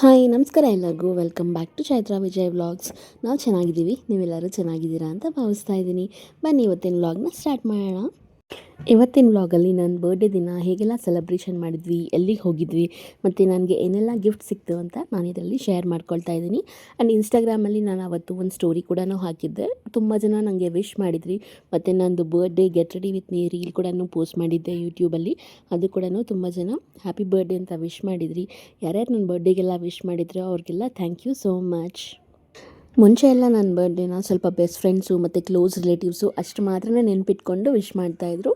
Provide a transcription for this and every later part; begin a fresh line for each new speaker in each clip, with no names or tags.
Hi, ನಮಸ್ಕಾರ ಎಲ್ಲರಿಗೂ. Welcome back to Chaitra Vijay vlogs ನಾವು ಚೆನ್ನಾಗಿದ್ದೀವಿ. ನೀವೆಲ್ಲರೂ ಚೆನ್ನಾಗಿದ್ದೀರಾ ಅಂತ ಭಾವಿಸ್ತಾ ಇದ್ದೀನಿ. ಬನ್ನಿ, ಇವತ್ತಿನ ವ್ಲಾಗ್ನ ಸ್ಟಾರ್ಟ್ ಮಾಡೋಣ. ಇವತ್ತಿನ ವ್ಲಾಗಲ್ಲಿ ನನ್ನ ಬರ್ಡೇ ದಿನ ಹೇಗೆಲ್ಲ ಸೆಲೆಬ್ರೇಷನ್ ಮಾಡಿದ್ವಿ, ಎಲ್ಲಿಗೆ ಹೋಗಿದ್ವಿ, ಮತ್ತು ನನಗೆ ಏನೆಲ್ಲ ಗಿಫ್ಟ್ ಸಿಕ್ತು ಅಂತ ನಾನು ಇದರಲ್ಲಿ ಶೇರ್ ಮಾಡ್ಕೊಳ್ತಾ ಇದ್ದೀನಿ. ಆ್ಯಂಡ್ ಇನ್ಸ್ಟಾಗ್ರಾಮಲ್ಲಿ ನಾನು ಅವತ್ತು ಒಂದು ಸ್ಟೋರಿ ಕೂಡ ಹಾಕಿದ್ದೆ. ತುಂಬ ಜನ ನನಗೆ ವಿಶ್ ಮಾಡಿದ್ರಿ, ಮತ್ತು ನಂದು birthday get ready with me reel ಕೂಡ ಪೋಸ್ಟ್ ಮಾಡಿದ್ದೆ ಯೂಟ್ಯೂಬಲ್ಲಿ ಅದು ಕೂಡ ತುಂಬ ಜನ ಹ್ಯಾಪಿ ಬರ್ಡೇ ಅಂತ ವಿಶ್ ಮಾಡಿದ್ರಿ. ಯಾರ್ಯಾರು ನನ್ನ ಬರ್ಡೇಗೆಲ್ಲ ವಿಶ್ ಮಾಡಿದ್ರು ಅವ್ರಿಗೆಲ್ಲ ಥ್ಯಾಂಕ್ ಯು ಸೋ ಮಚ್ ಮುಂಚೆ ಎಲ್ಲ ನನ್ನ ಬರ್ಡೇನ ಸ್ವಲ್ಪ ಬೆಸ್ಟ್ ಫ್ರೆಂಡ್ಸು ಮತ್ತು ಕ್ಲೋಸ್ ರಿಲೇಟಿವ್ಸು ಅಷ್ಟು ಮಾತ್ರ ನೆನಪಿಟ್ಕೊಂಡು ವಿಶ್ ಮಾಡ್ತಾಯಿದ್ರು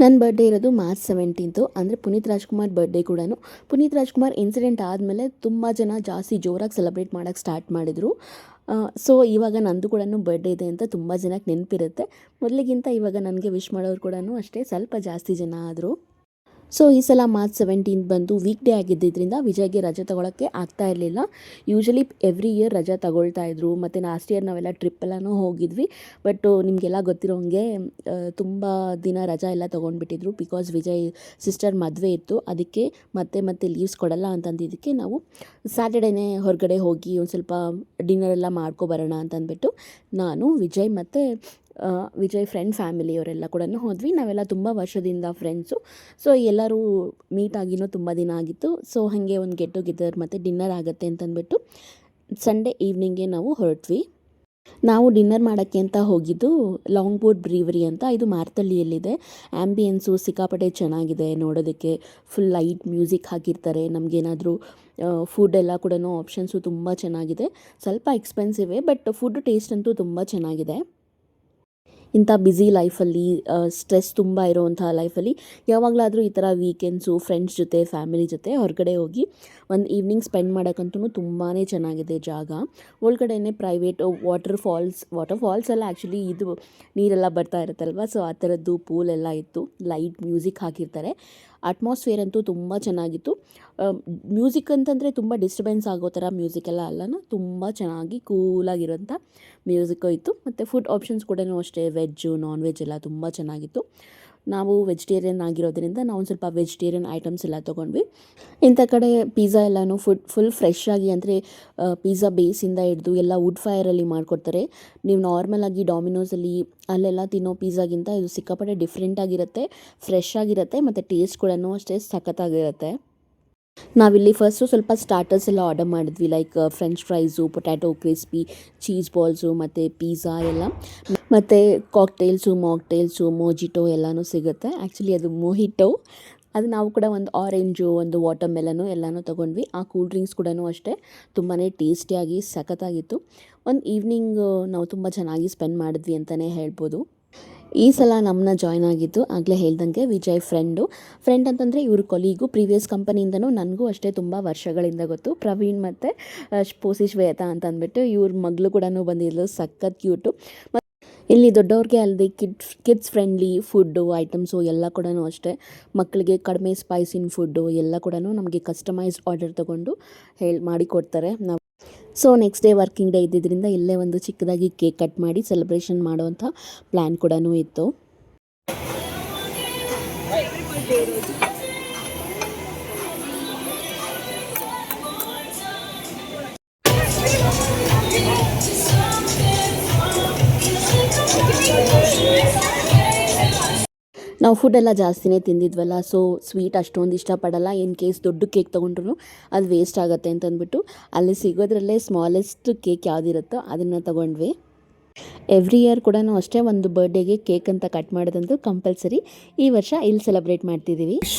ನನ್ನ ಬರ್ಡೇ ಇರೋದು ಮಾರ್ಚ್ ಸೆವೆಂಟೀನ್ತು ಅಂದರೆ ಪುನೀತ್ ರಾಜ್ಕುಮಾರ್ ಬರ್ಡೇ ಕೂಡ ಪುನೀತ್ ರಾಜ್ಕುಮಾರ್ ಇನ್ಸಿಡೆಂಟ್ ಆದಮೇಲೆ ತುಂಬ ಜನ ಜಾಸ್ತಿ ಜೋರಾಗಿ ಸೆಲೆಬ್ರೇಟ್ ಮಾಡೋಕ್ಕೆ ಸ್ಟಾರ್ಟ್ ಮಾಡಿದರು. ಸೊ ಇವಾಗ ನಂದು ಕೂಡ ಬರ್ಡೇ ಇದೆ ಅಂತ ತುಂಬ ಜನಕ್ಕೆ ನೆನಪಿರುತ್ತೆ. ಮೊದಲಿಗಿಂತ ಇವಾಗ ನನಗೆ ವಿಶ್ ಮಾಡೋರು ಕೂಡ ಅಷ್ಟೇ. ಸ್ವಲ್ಪ ಜಾಸ್ತಿ ಜನ ಆದರು. ಸೊ ಈ ಸಲ ಮಾರ್ಚ್ ಸೆವೆಂಟೀನ್ ಬಂದು ವೀಕ್ ಡೇ ಆಗಿದ್ದರಿಂದ ವಿಜಯ್ಗೆ ರಜೆ ತಗೊಳ್ಳೋಕ್ಕೆ ಆಗ್ತಾ ಇರಲಿಲ್ಲ. ಯೂಶಲಿ ಎವ್ರಿ ಇಯರ್ ರಜೆ ತಗೊಳ್ತಾ ಇದ್ರು. ಮತ್ತು ಲಾಸ್ಟ್ ಇಯರ್ ನಾವೆಲ್ಲ ಟ್ರಿಪ್ ಎಲ್ಲನೂ ಹೋಗಿದ್ವಿ. ಬಟ್ ನಿಮಗೆಲ್ಲ ಗೊತ್ತಿರೋಂಗೆ ತುಂಬ ದಿನ ರಜಾ ಎಲ್ಲ ತೊಗೊಂಡ್ಬಿಟ್ಟಿದ್ರು ಬಿಕಾಸ್ ವಿಜಯ್ ಸಿಸ್ಟರ್ ಮದುವೆ ಇತ್ತು. ಅದಕ್ಕೆ ಮತ್ತೆ ಮತ್ತೆ ಲೀವ್ಸ್ ಕೊಡಲ್ಲ ಅಂತಂದಿದ್ದಕ್ಕೆ ನಾವು ಸ್ಯಾಟರ್ಡೇನೇ ಹೊರಗಡೆ ಹೋಗಿ ಒಂದು ಸ್ವಲ್ಪ ಡಿನ್ನರ್ ಎಲ್ಲ ಮಾಡ್ಕೊಬರೋಣ ಅಂತಂದ್ಬಿಟ್ಟು ನಾನು, ವಿಜಯ್ ಮತ್ತು ವಿಜಯ್ ಫ್ರೆಂಡ್ ಫ್ಯಾಮಿಲಿಯವರೆಲ್ಲ ಕೂಡ ಹೋದ್ವಿ. ನಾವೆಲ್ಲ ತುಂಬ ವರ್ಷದಿಂದ ಫ್ರೆಂಡ್ಸು ಸೊ ಎಲ್ಲರೂ ಮೀಟ್ ಆಗಿನೂ ತುಂಬ ದಿನ ಆಗಿತ್ತು. ಸೊ ಹಾಗೆ ಒಂದು ಗೆಟ್ ಟುಗೆದರ್ ಮತ್ತು ಡಿನ್ನರ್ ಆಗುತ್ತೆ ಅಂತಂದ್ಬಿಟ್ಟು ಸಂಡೇ ಈವ್ನಿಂಗೆ ನಾವು ಹೊರಟ್ವಿ. ನಾವು ಡಿನ್ನರ್ ಮಾಡೋಕ್ಕೆ ಅಂತ ಹೋಗಿದ್ದು ಲಾಂಗ್ ಬೋರ್ಡ್ ಬ್ರೀವರಿ ಅಂತ. ಇದು ಮಾರ್ತಳ್ಳಿಯಲ್ಲಿದೆ. ಆ್ಯಂಬಿಯನ್ಸು ಸಿಕ್ಕಾಪಟ್ಟೆ ಚೆನ್ನಾಗಿದೆ ನೋಡೋದಕ್ಕೆ. ಫುಲ್ ಲೈಟ್ ಮ್ಯೂಸಿಕ್ ಹಾಕಿರ್ತಾರೆ. ನಮಗೇನಾದರೂ ಫುಡ್ ಎಲ್ಲ ಕೂಡ ಆಪ್ಷನ್ಸು ತುಂಬ ಚೆನ್ನಾಗಿದೆ. ಸ್ವಲ್ಪ ಎಕ್ಸ್ಪೆನ್ಸಿವೇ ಬಟ್ ಫುಡ್ ಟೇಸ್ಟ್ ಅಂತೂ ತುಂಬ ಚೆನ್ನಾಗಿದೆ. ಇಂಥ ಬ್ಯುಸಿ ಲೈಫಲ್ಲಿ ಸ್ಟ್ರೆಸ್ ತುಂಬ ಇರೋವಂಥ ಲೈಫಲ್ಲಿ ಯಾವಾಗಲಾದರೂ ಈ ಥರ ವೀಕೆಂಡ್ಸು ಫ್ರೆಂಡ್ಸ್ ಜೊತೆ ಫ್ಯಾಮಿಲಿ ಜೊತೆ ಹೊರಗಡೆ ಹೋಗಿ ಒಂದು ಈವ್ನಿಂಗ್ ಸ್ಪೆಂಡ್ ಮಾಡೋಕ್ಕಂತೂ ತುಂಬಾ ಚೆನ್ನಾಗಿದೆ ಜಾಗ. ಒಳಗಡೆನೇ private waterfalls waterfalls ಎಲ್ಲ ಆ್ಯಕ್ಚುಲಿ ಇದು ನೀರೆಲ್ಲ ಬರ್ತಾ ಇರುತ್ತಲ್ವ? ಸೊ ಆ ಥರದ್ದು ಪೂಲ್ ಎಲ್ಲ ಇತ್ತು. ಲೈಟ್ ಮ್ಯೂಸಿಕ್ ಹಾಕಿರ್ತಾರೆ. ಅಟ್ಮಾಸ್ಫಿಯರ್ ಅಂತೂ ತುಂಬ ಚೆನ್ನಾಗಿತ್ತು. ಮ್ಯೂಸಿಕ್ ಅಂತಂದರೆ ತುಂಬ ಡಿಸ್ಟರ್ಬೆನ್ಸ್ ಆಗೋ ಥರ ಮ್ಯೂಸಿಕ್ ಎಲ್ಲ ಅಲ್ಲನ? ತುಂಬ ಚೆನ್ನಾಗಿ ಕೂಲಾಗಿರೋಂಥ ಮ್ಯೂಸಿಕ್ಕು ಇತ್ತು. ಮತ್ತು ಫುಡ್ ಆಪ್ಷನ್ಸ್ ಕೂಡ ಅಷ್ಟೇ ವೆಜ್ಜು ನಾನ್ ವೆಜ್ ಎಲ್ಲ ತುಂಬ ಚೆನ್ನಾಗಿತ್ತು. ನಾವು ವೆಜಿಟೇರಿಯನ್ ಆಗಿರೋದ್ರಿಂದ ನಾವು ಸ್ವಲ್ಪ ವೆಜಿಟೇರಿಯನ್ ಐಟಮ್ಸ್ ಎಲ್ಲ ತೊಗೊಂಡ್ವಿ. ಇಂಥ ಕಡೆ ಪಿಜ್ಜಾ ಎಲ್ಲನೂ ಫುಡ್ ಫುಲ್ ಫ್ರೆಶ್ ಆಗಿ ಅಂದರೆ ಪಿಜ್ಜಾ ಬೇಸಿಂದ ಹಿಡ್ದು ಎಲ್ಲ ವುಡ್ ಫೈರಲ್ಲಿ ಮಾಡಿಕೊಡ್ತಾರೆ. ನೀವು ನಾರ್ಮಲ್ ಆಗಿ ಡಾಮಿನೋಸಲ್ಲಿ ಅಲ್ಲೆಲ್ಲ ತಿನ್ನೋ ಪಿಜ್ಜಾಗಿಂತ ಇದು ಸಿಕ್ಕಾಪಟ್ಟೆ ಡಿಫ್ರೆಂಟಾಗಿರುತ್ತೆ ಫ್ರೆಶ್ ಆಗಿರುತ್ತೆ, ಮತ್ತು ಟೇಸ್ಟ್ ಕೂಡ ಅಷ್ಟೇ ಸಖತ್ತಾಗಿರುತ್ತೆ. ನಾವಿಲ್ಲಿ ಫಸ್ಟು ಸ್ವಲ್ಪ ಸ್ಟಾರ್ಟರ್ಸ್ ಎಲ್ಲ ಆರ್ಡರ್ ಮಾಡಿದ್ವಿ like French fries potato crispy cheese balls ಮತ್ತು ಪಿಜ್ಜಾ ಎಲ್ಲ. ಮತ್ತು ಕಾಕ್ಟೇಲ್ಸು ಮಾಕ್ಟೇಲ್ಸು ಮೋಜಿಟೋ ಎಲ್ಲನೂ ಸಿಗುತ್ತೆ. ಆ್ಯಕ್ಚುಲಿ ಅದು ಮೊಹಿಟೋ ಅದು ನಾವು ಕೂಡ ಒಂದು ಆರೆಂಜು ಒಂದು ವಾಟರ್ ಮೆಲನು ಎಲ್ಲನೂ ತೊಗೊಂಡ್ವಿ. ಆ ಕೂಲ್ ಡ್ರಿಂಕ್ಸ್ ಕೂಡ ಅಷ್ಟೇ. ತುಂಬಾ ಟೇಸ್ಟಿಯಾಗಿ ಸಖತ್ತಾಗಿತ್ತು. ಒಂದು ಈವ್ನಿಂಗ್ ನಾವು ತುಂಬ ಚೆನ್ನಾಗಿ ಸ್ಪೆಂಡ್ ಮಾಡಿದ್ವಿ ಅಂತಲೇ ಹೇಳ್ಬೋದು. ಈ ಸಲ ನಮ್ಮನ್ನ ಜಾಯ್ನ್ ಆಗಿದ್ದು ಆಗಲೇ ಹೇಳ್ದಂಗೆ ವಿಜಯ್ ಫ್ರೆಂಡು ಫ್ರೆಂಡ್ ಅಂತಂದರೆ ಇವ್ರ ಕೊಲೀಗು ಪ್ರೀವಿಯಸ್ ಕಂಪನಿಯಿಂದನೂ ನನಗೂ ಅಷ್ಟೇ ತುಂಬ ವರ್ಷಗಳಿಂದ ಗೊತ್ತು. ಪ್ರವೀಣ್ ಮತ್ತು ಪೋಸಿ ಶ್ವೇತಾ ಅಂತ ಅಂದ್ಬಿಟ್ಟು ಇವ್ರ ಮಗಳು ಕೂಡ ಬಂದಿದ್ಲು, ಸಖತ್ ಕ್ಯೂಟು ಇಲ್ಲಿ ದೊಡ್ಡವ್ರಿಗೆ ಅಲ್ಲದೆ kids kids friendly food items ಎಲ್ಲ ಕೂಡ ಅಷ್ಟೇ. ಮಕ್ಕಳಿಗೆ ಕಡಿಮೆ ಸ್ಪೈಸಿನ ಫುಡ್ಡು ಎಲ್ಲ ಕೂಡ ನಮಗೆ ಕಸ್ಟಮೈಸ್ಡ್ ಆರ್ಡರ್ ತೊಗೊಂಡು ಹೇಳಿ ಮಾಡಿಕೊಡ್ತಾರೆ ನಾವು so next day working day ಇದ್ದಿದ್ದರಿಂದ ಇಲ್ಲೇ ಒಂದು ಚಿಕ್ಕದಾಗಿ ಕೇಕ್ ಕಟ್ ಮಾಡಿ ಸೆಲೆಬ್ರೇಷನ್ ಮಾಡುವಂಥ ಪ್ಲ್ಯಾನ್ ಕೂಡ ಇತ್ತು. ನಾವು ಫುಡ್ಡೆಲ್ಲ ಜಾಸ್ತಿನೇ ತಿಂದಿದ್ವಲ್ಲ ಸೊ ಸ್ವೀಟ್ ಅಷ್ಟೊಂದು ಇಷ್ಟಪಡಲ್ಲ ಇನ್ ಕೇಸ್ ದೊಡ್ಡ ಕೇಕ್ ತೊಗೊಂಡ್ರು ಅದು ವೇಸ್ಟ್ ಆಗುತ್ತೆ ಅಂತಂದ್ಬಿಟ್ಟು ಅಲ್ಲಿ ಸಿಗೋದ್ರಲ್ಲೇ ಸ್ಮಾಲೆಸ್ಟ್ ಕೇಕ್ ಯಾವುದಿರುತ್ತೋ ಅದನ್ನು ತೊಗೊಂಡ್ವಿ. ಎವ್ರಿ ಇಯರ್ ಕೂಡ ಅಷ್ಟೇ ಒಂದು ಬರ್ಡೇಗೆ ಕೇಕ್ ಅಂತ ಕಟ್ ಮಾಡೋದಂತೂ ಕಂಪಲ್ಸರಿ ಈ ವರ್ಷ ಇಲ್ಲಿ ಸೆಲೆಬ್ರೇಟ್ ಮಾಡ್ತಿದ್ದೀವಿ
Wish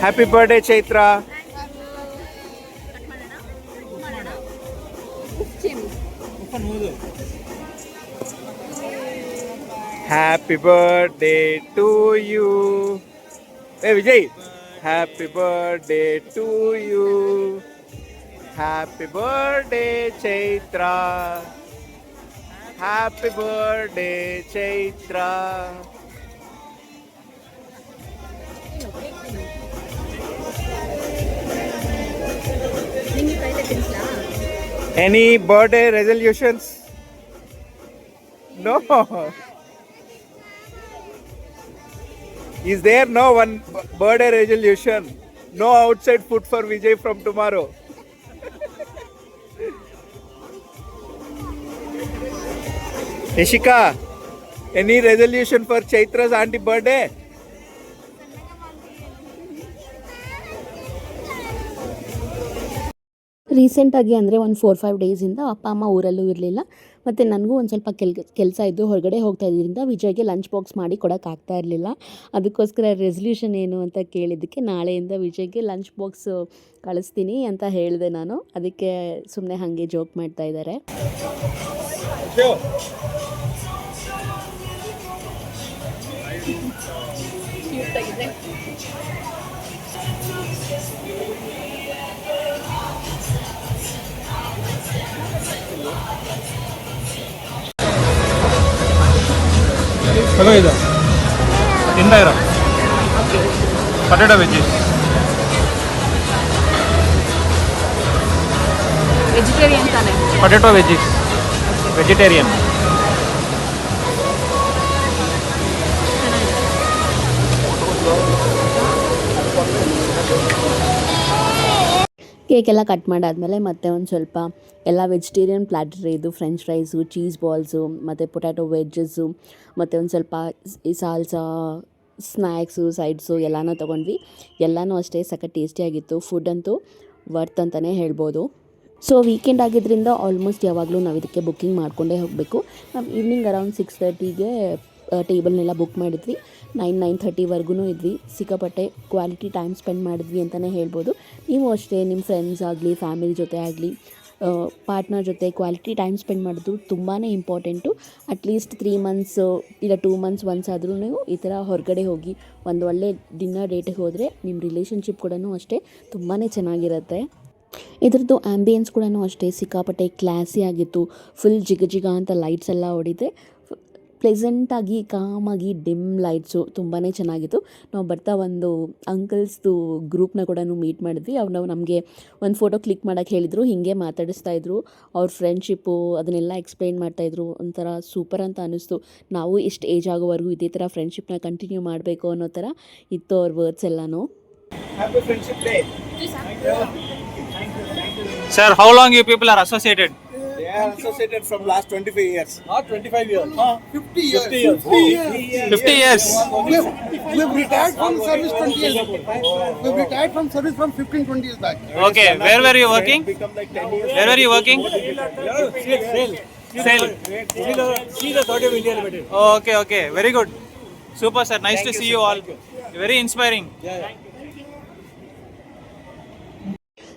happy birthday Chaitra happy birthday to you ಏ Vijay happy birthday to you happy birthday Chaitra happy birthday Chaitra Any birthday resolutions? No. Is there no one birthday resolution? No outside food for Vijay from tomorrow. Ishika, any resolution for Chaitra's auntie birthday?
ರೀಸೆಂಟಾಗಿ ಅಂದರೆ ಒಂದು four five ಡೇಸಿಂದ ಅಪ್ಪ, ಅಮ್ಮ ಊರಲ್ಲೂ ಇರಲಿಲ್ಲ. ಮತ್ತು ನನಗೂ ಒಂದು ಸ್ವಲ್ಪ ಕೆಲ್, ಕೆಲಸ ಇದ್ದು ಹೊರಗಡೆ ಹೋಗ್ತಾ ಇದ್ದರಿಂದ ವಿಜಯ್ಗೆ ಲಂಚ್ ಬಾಕ್ಸ್ ಮಾಡಿ ಕೊಡೋಕ್ಕಾಗ್ತಾ ಇರಲಿಲ್ಲ. ಅದಕ್ಕೋಸ್ಕರ ರೆಸಲ್ಯೂಷನ್ ಏನು ಅಂತ ಕೇಳಿದ್ದಕ್ಕೆ ನಾಳೆಯಿಂದ ವಿಜಯ್ಗೆ ಲಂಚ್ ಬಾಕ್ಸ್ ಕಳಿಸ್ತೀನಿ ಅಂತ ಹೇಳಿದೆ ನಾನು. ಅದಕ್ಕೆ ಸುಮ್ಮನೆ ಹಾಗೆ ಜೋಕ್ ಮಾಡ್ತಾ ಇದ್ದಾರೆ
ತಗೋ ಇದು. ತಿಂದ ಇರೋ. ಪಟೇಟೊ ವೆಜ್ಜಿ
ವೆಜಿಟೇರಿಯನ್ ತಾನೆ?
ಪಟೇಟೊ ವೆಜ್ಜಿ ವೆಜಿಟೇರಿಯನ್
ಕೇಕೆಲ್ಲ ಕಟ್ ಮಾಡಾದಮೇಲೆ ಮತ್ತೆ ಒಂದು ಸ್ವಲ್ಪ ಎಲ್ಲ ವೆಜಿಟೇರಿಯನ್ ಪ್ಲ್ಯಾಟರ್ ಇದು ಫ್ರೆಂಚ್ ಫ್ರೈಸು ಚೀಸ್ ಬಾಲ್ಸು ಮತ್ತು ಪೊಟ್ಯಾಟೊ ವೆಜ್ಜಸ್ಸು ಮತ್ತು ಒಂದು ಸ್ವಲ್ಪ ಈ ಸಾಲ್ಸಾ ಸ್ನ್ಯಾಕ್ಸು ಸೈಡ್ಸು ಎಲ್ಲನೂ ತೊಗೊಂಡ್ವಿ. ಎಲ್ಲನೂ ಅಷ್ಟೇ ಸಖತ್ ಟೇಸ್ಟಿಯಾಗಿತ್ತು ಫುಡ್ ಅಂತೂ ವರ್ತ್ ಅಂತಲೇ ಹೇಳ್ಬೋದು. ಸೊ ವೀಕೆಂಡ್ ಆಗಿದ್ದರಿಂದ ಆಲ್ಮೋಸ್ಟ್ ಯಾವಾಗಲೂ ನಾವು ಇದಕ್ಕೆ ಬುಕ್ಕಿಂಗ್ ಮಾಡಿಕೊಂಡೇ ಹೋಗಬೇಕು. ನಾವು ಈವ್ನಿಂಗ್ ಅರೌಂಡ್ ಸಿಕ್ಸ್ ತರ್ಟಿಗೆ ಟೇಬಲ್ನೆಲ್ಲ ಬುಕ್ ಮಾಡಿದ್ವಿ. ನೈನ್ ನೈನ್ ಥರ್ಟಿವರೆಗೂ ಇದ್ವಿ. ಸಿಕ್ಕಾಪಟ್ಟೆ ಕ್ವಾಲಿಟಿ ಟೈಮ್ ಸ್ಪೆಂಡ್ ಮಾಡಿದ್ವಿ ಅಂತಲೇ ಹೇಳ್ಬೋದು. ನೀವು ಅಷ್ಟೇ ನಿಮ್ಮ ಫ್ರೆಂಡ್ಸ್ ಆಗಲಿ ಫ್ಯಾಮಿಲಿ ಜೊತೆ ಆಗಲಿ ಪಾರ್ಟ್ನರ್ ಜೊತೆ ಕ್ವಾಲಿಟಿ ಟೈಮ್ ಸ್ಪೆಂಡ್ ಮಾಡೋದು ತುಂಬಾ important at least three months ಇಲ್ಲ ಟೂ ಮಂತ್ಸ್ ಒನ್ಸ್ ಆದರೂ ನೀವು ಈ ಥರ ಹೊರಗಡೆ ಹೋಗಿ ಒಂದು ಒಳ್ಳೆ ಡಿನ್ನರ್ ಡೇಟಿಗೆ ಹೋದರೆ ನಿಮ್ಮ ರಿಲೇಷನ್ಶಿಪ್ ಕೂಡ ಅಷ್ಟೇ ತುಂಬಾ ಚೆನ್ನಾಗಿರುತ್ತೆ. ಇದ್ರದ್ದು ಆ್ಯಂಬಿಯನ್ಸ್ ಕೂಡ ಅಷ್ಟೇ ಸಿಕ್ಕಾಪಟ್ಟೆ ಕ್ಲಾಸಿ ಆಗಿತ್ತು. ಫುಲ್ ಜಿಗ ಜಿಗ ಅಂತ ಲೈಟ್ಸ್ ಎಲ್ಲ ಹೊಡಿದೆ. ಪ್ಲೆಸೆಂಟಾಗಿ ಕಾಮಾಗಿ ಡಿಮ್ ಲೈಟ್ಸು ತುಂಬಾ ಚೆನ್ನಾಗಿತ್ತು. ನಾವು ಬರ್ತಾ ಒಂದು ಅಂಕಲ್ಸ್ದು ಗ್ರೂಪ್ನ ಕೂಡ ಮೀಟ್ ಮಾಡಿದ್ವಿ. ಅವ್ರು ನಾವು ನಮಗೆ ಒಂದು ಫೋಟೋ ಕ್ಲಿಕ್ ಮಾಡೋಕ್ಕೆ ಹೇಳಿದರು ಹೀಗೆ ಮಾತಾಡಿಸ್ತಾ ಇದ್ರು. ಅವ್ರ ಫ್ರೆಂಡ್ಶಿಪ್ಪು ಅದನ್ನೆಲ್ಲ ಎಕ್ಸ್ಪ್ಲೈನ್ ಮಾಡ್ತಾಯಿದ್ರು ಒಂಥರ ಸೂಪರ್ ಅಂತ ಅನ್ನಿಸ್ತು ನಾವು ಇಷ್ಟು ಏಜ್ ಆಗೋವರೆಗೂ ಇದೇ ಥರ ಫ್ರೆಂಡ್ಶಿಪ್ನ ಕಂಟಿನ್ಯೂ ಮಾಡಬೇಕು ಅನ್ನೋ ಥರ ಇತ್ತು ಅವ್ರ ವರ್ಡ್ಸ್ ಎಲ್ಲನೂ.
Happy Friendship Day.
Sir how long you people are
are associated? associated from last 25 years.
Not 25 years. Huh? 50 years.
50 years.
50 years.
50 years.
We have, we have retired from service 20 years ago. We have retired from service from 15, 20 years back.
Okay, where were you working?
Where were you working?
Sale. Sale. Okay, okay. Very
good. Super, sir. Nice Thank to
see you, you all. Very inspiring. Yeah, yeah.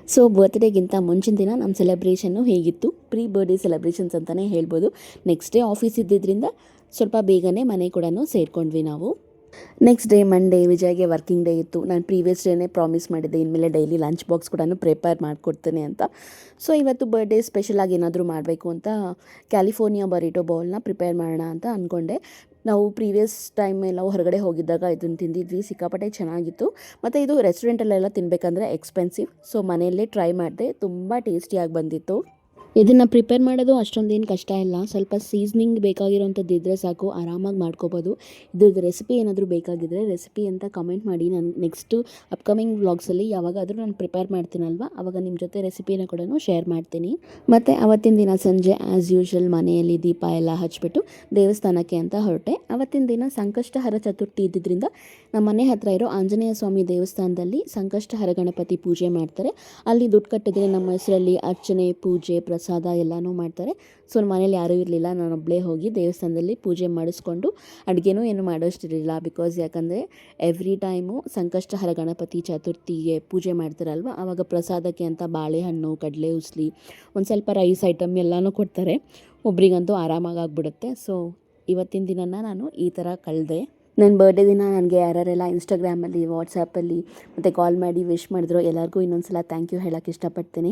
ಸಿ
ಬರ್ತ್ಡೇಗಿಂತ ಮುಂಚಿನ ದಿನ ನಮ್ಮ ಸೆಲೆಬ್ರೇಷನ್ನು ಹೇಗಿತ್ತು? Pre birthday celebrations ಅಂತಲೇ ಹೇಳ್ಬೋದು. Next day office ಇದ್ದಿದ್ದರಿಂದ ಸ್ವಲ್ಪ ಬೇಗನೆ ಮನೆ ಕೂಡ ಸೇರಿಕೊಂಡ್ವಿ ನಾವು. ನೆಕ್ಸ್ಟ್ ಡೇ ಮಂಡೇ ವಿಜಯ್ಗೆ ವರ್ಕಿಂಗ್ ಡೇ ಇತ್ತು. ನಾನು ಪ್ರೀವಿಯಸ್ ಡೇನೇ ಪ್ರಾಮಿಸ್ ಮಾಡಿದ್ದೆ. ಇನ್ಮೇಲೆ ಡೈಲಿ ಲಂಚ್ ಬಾಕ್ಸ್ ಕೂಡ ಪ್ರಿಪೇರ್ ಮಾಡಿಕೊಡ್ತೇನೆ ಅಂತ. ಸೊ ಇವತ್ತು ಬರ್ಡೇ ಸ್ಪೆಷಲಾಗಿ ಏನಾದರೂ ಮಾಡಬೇಕು ಅಂತ ಕ್ಯಾಲಿಫೋರ್ನಿಯಾ ಬರೀಟೋ ಬೌಲ್ನ ಪ್ರಿಪೇರ್ ಮಾಡೋಣ ಅಂತ ಅಂದ್ಕೊಂಡೆ ನಾವು ಪ್ರೀವಿಯಸ್ ಟೈಮ್ ಎಲ್ಲ ಹೊರಗಡೆ ಹೋಗಿದ್ದಾಗ ಇದನ್ನು ತಿಂದಿದ್ವಿ, ಸಿಕ್ಕಾಪಟ್ಟೆ ಚೆನ್ನಾಗಿತ್ತು. ಮತ್ತು ಇದು ರೆಸ್ಟೋರೆಂಟಲ್ಲೆಲ್ಲ ತಿನ್ನಬೇಕಂದ್ರೆ ಎಕ್ಸ್ಪೆನ್ಸಿವ್ ಸೊ ಮನೆಯಲ್ಲೇ ಟ್ರೈ ಮಾಡಿದೆ, ತುಂಬ ಟೇಸ್ಟಿಯಾಗಿ ಬಂದಿತ್ತು. ಇದನ್ನು ಪ್ರಿಪೇರ್ ಮಾಡೋದು ಅಷ್ಟೊಂದೇನು ಕಷ್ಟ ಇಲ್ಲ. ಸ್ವಲ್ಪ ಸೀಸ್ನಿಂಗ್ ಬೇಕಾಗಿರೋಂಥದ್ದು ಇದ್ದರೆ ಸಾಕು, ಆರಾಮಾಗಿ ಮಾಡ್ಕೋಬೋದು. ಇದ್ರದ್ದು ರೆಸಿಪಿ ಏನಾದರೂ ಬೇಕಾಗಿದ್ದರೆ ರೆಸಿಪಿ ಅಂತ ಕಮೆಂಟ್ ಮಾಡಿ ನಾನು ನೆಕ್ಸ್ಟು ಅಪ್ಕಮಿಂಗ್ ವ್ಲಾಗ್ಸಲ್ಲಿ ಯಾವಾಗಾದರೂ ನಾನು ಪ್ರಿಪೇರ್ ಮಾಡ್ತೀನಲ್ವ? ಆವಾಗ ನಿಮ್ಮ ಜೊತೆ ರೆಸಿಪಿನ ಕೂಡ ಶೇರ್ ಮಾಡ್ತೀನಿ. ಮತ್ತು ಅವತ್ತಿನ ದಿನ ಸಂಜೆ ಆ್ಯಸ್ ಯೂಶ್ವಲ್ ಮನೆಯಲ್ಲಿ ದೀಪ ಎಲ್ಲ ಹಚ್ಬಿಟ್ಟು ದೇವಸ್ಥಾನಕ್ಕೆ ಅಂತ ಹೊರಟೆ. ಅವತ್ತಿನ ದಿನ ಸಂಕಷ್ಟಹರ ಚತುರ್ಥಿ ಇದ್ದಿದ್ದರಿಂದ ನಮ್ಮ ಮನೆ ಹತ್ತಿರ ಇರೋ ಆಂಜನೇಯ ಸ್ವಾಮಿ ದೇವಸ್ಥಾನದಲ್ಲಿ ಸಂಕಷ್ಟಹರ ಗಣಪತಿ ಪೂಜೆ ಮಾಡ್ತಾರೆ. ಅಲ್ಲಿ ದುಡ್ಡು ಕಟ್ಟಿದ್ರೆ ನಮ್ಮ ಹೆಸರಲ್ಲಿ ಅರ್ಚನೆ, ಪೂಜೆ ಎಲ್ಲನೂ ಮಾಡ್ತಾರೆ. ಸೊ ಮನೇಲಿ ಯಾರೂ ಇರಲಿಲ್ಲ. ನಾನೊಬ್ಬಳೇ ಹೋಗಿ ದೇವಸ್ಥಾನದಲ್ಲಿ ಪೂಜೆ ಮಾಡಿಸ್ಕೊಂಡು ಅಡುಗೆನೂ ಏನು ಮಾಡೋಷ್ಟಿರಲಿಲ್ಲ. ಬಿಕಾಸ್ ಯಾಕಂದರೆ ಎವ್ರಿ ಟೈಮು ಸಂಕಷ್ಟಹರ ಗಣಪತಿ ಚತುರ್ಥಿಗೆ ಪೂಜೆ ಮಾಡ್ತಾರಲ್ವ? ಆವಾಗ ಪ್ರಸಾದಕ್ಕೆ ಅಂತ ಬಾಳೆಹಣ್ಣು, ಕಡಲೆ ಉಸ್ಲಿ, ಒಂದು ಸ್ವಲ್ಪ ರೈಸ್ ಐಟಮ್ ಎಲ್ಲನೂ ಕೊಡ್ತಾರೆ. ಒಬ್ರಿಗಂತೂ ಆರಾಮಾಗಿ ಆಗ್ಬಿಡುತ್ತೆ. ಸೊ ಇವತ್ತಿನ ದಿನನ ನಾನು ಈ ಥರ ಕಳೆದೆ. ನನ್ನ ಬರ್ಡೇ ದಿನ ನನಗೆ ಯಾರ್ಯಾರೆಲ್ಲ ಇನ್ಸ್ಟಾಗ್ರಾಮಲ್ಲಿ ವಾಟ್ಸಪ್ಪಲ್ಲಿ ಮತ್ತು ಕಾಲ್ ಮಾಡಿ ವಿಶ್ ಮಾಡಿದ್ರು ಎಲ್ಲರಿಗೂ ಇನ್ನೊಂದು ಸಲ ಥ್ಯಾಂಕ್ ಯು ಹೇಳೋಕ್ಕೆ ಇಷ್ಟಪಡ್ತೀನಿ.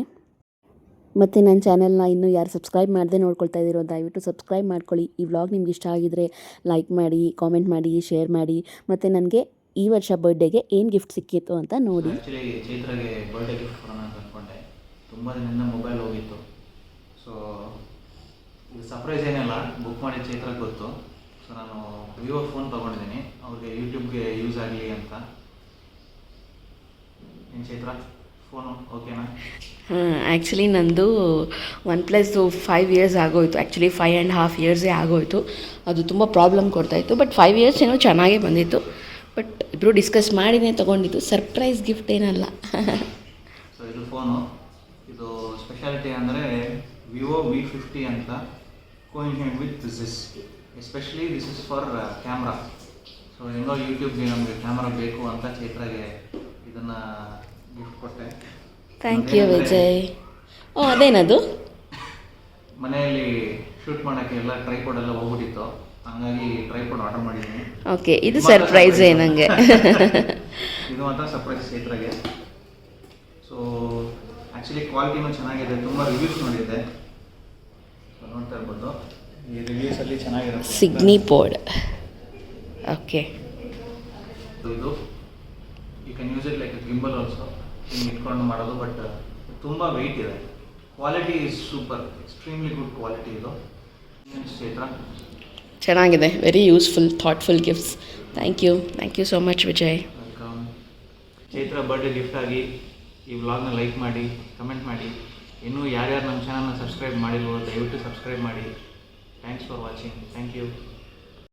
ಮತ್ತು ನನ್ನ ಚಾನಲ್ನ ಇನ್ನೂ ಯಾರು ಸಬ್ಸ್ಕ್ರೈಬ್ ಮಾಡದೆ ನೋಡ್ಕೊಳ್ತಾ ಇದ್ದೀರೋ, ದಯವಿಟ್ಟು ಸಬ್ಸ್ಕ್ರೈಬ್ ಮಾಡ್ಕೊಳ್ಳಿ. ಈ ವ್ಲಾಗ್ ನಿಮ್ಗೆ ಇಷ್ಟ ಆಗಿದ್ರೆ ಲೈಕ್ ಮಾಡಿ, ಕಾಮೆಂಟ್ ಮಾಡಿ, ಶೇರ್ ಮಾಡಿ. ಮತ್ತು ನನಗೆ ಈ ವರ್ಷ ಬರ್ಡೇಗೆ ಏನು ಗಿಫ್ಟ್ ಸಿಕ್ಕಿತ್ತು ಅಂತ ನೋಡಿ.
ಚೈತ್ರಗೆ ಬರ್ಡೇ ಗಿಫ್ಟ್ ಕೊಡೋಣ ಅಂತ ಅಂದ್ಕೊಂಡೆ ತುಂಬ ದಿನದಿಂದ ಮೊಬೈಲ್ ಹೋಗಿತ್ತು. ಸೊ ಇದು ಸರ್ಪ್ರೈಸ್ ಏನಿಲ್ಲ ಬುಕ್ ಮಾಡಿ ಚೈತ್ರಾಗೆ ಗೊತ್ತು. ಸೊ ನಾನು ವಿವೋ ಫೋನ್ ತೊಗೊಂಡಿದ್ದೀನಿ. ಅವ್ರಿಗೆ ಯೂಟ್ಯೂಬ್ಗೆ ಯೂಸ್ ಆಗಲಿ ಅಂತ. ಏನು ಚೈತ್ರ?
ಆ್ಯಕ್ಚುಲಿ ನಂದು ಒನ್ ಪ್ಲಸ್ದು ಫೈವ್ ಇಯರ್ಸ್ ಆಗೋಯ್ತು. ಆ್ಯಕ್ಚುಲಿ ಫೈವ್ ಆ್ಯಂಡ್ ಹಾಫ್ ಇಯರ್ಸೇ ಆಗೋಯ್ತು. ಅದು ತುಂಬ ಪ್ರಾಬ್ಲಮ್ ಕೊಡ್ತಾಯಿತ್ತು ಬಟ್ ಫೈವ್ ಇಯರ್ಸ್ ಏನೋ ಚೆನ್ನಾಗೇ ಬಂದಿತ್ತು. ಬಟ್ ಇಬ್ಬರು ಡಿಸ್ಕಸ್ ಮಾಡಿನೇ ತೊಗೊಂಡಿದ್ದು. ಸರ್ಪ್ರೈಸ್ ಗಿಫ್ಟ್ ಏನಲ್ಲ.
ಸೊ ಇದು ಫೋನು ಇದು ಸ್ಪೆಷಾಲಿಟಿ ಅಂದರೆ ವಿವೋ ವಿ ಫಿಫ್ಟಿ ಅಂತ coincident with this especially this is for camera so ಹೆಂಗೋ ಯೂಟ್ಯೂಬ್ಗೆ ನಮಗೆ ಕ್ಯಾಮ್ರಾ ಬೇಕು ಅಂತ ಚೈತ್ರಾಗೆ ಇದನ್ನು ಗಿಫ್ಟ್ ಕೊಟ್ಟೆ
ಥ್ಯಾಂಕ್ ಯು ವಿಜಯ್. ಓ ಅದೇನದು?
ಮನೆಯಲ್ಲಿ ಶೂಟ್ ಮಾಡೋಕ್ಕೆ ಎಲ್ಲ ಟ್ರೈಪೋಡ್ ಎಲ್ಲ ಹೋಗ್ಬಿಟ್ಟಿತ್ತು. ಹಂಗಾಗಿ ಟ್ರೈಪೋಡ್ ಆರ್ಡರ್ ಮಾಡಿದ್ದೀನಿ.
ಓಕೆ ಇದು ಸರ್ಪ್ರೈಸ್ ಏನಂಗೆ
ಇದು. ಮಾತ್ರ ಸರ್ಪ್ರೈಸ್ ಚೈತ್ರಾಗೆ ಸೊ ಆ್ಯಕ್ಚುಲಿ ಕ್ವಾಲಿಟಿನೂ ಚೆನ್ನಾಗಿದೆ. ತುಂಬ ರಿವ್ಯೂಸ್ ನೋಡಿದೆ ನೋಡ್ತಾ ಇರ್ಬೋದು. ಈ ರಿವ್ಯೂಸಲ್ಲಿ ಚೆನ್ನಾಗಿರುತ್ತೆ.
ಸಿಗ್ನಿ ಪೋಡ್ ಓಕೆ
ಇದು. You can use it like gimbal also ಹಿಂಗೆ ಇಟ್ಕೊಂಡು ಮಾಡೋದು ಬಟ್ ತುಂಬ ವೆಯ್ಟ್ ಇದೆ. Quality is super extremely good quality ಇದು. ಚೈತ್ರ?
ಚೆನ್ನಾಗಿದೆ. Very useful thoughtful gifts thank you thank you so much Vijay
welcome Chaitra birthday gift ಆಗಿ ಈ ವ್ಲಾಗ್ನ ಲೈಕ್ ಮಾಡಿ ಕಮೆಂಟ್ ಮಾಡಿ. ಇನ್ನೂ ಯಾರ್ಯಾರು ನಮ್ಮ ಚಾನಲ್ನ ಸಬ್ಸ್ಕ್ರೈಬ್ ಮಾಡಿಲ್ವೋ ದಯವಿಟ್ಟು ಸಬ್ಸ್ಕ್ರೈಬ್ ಮಾಡಿ. Thanks for watching thank you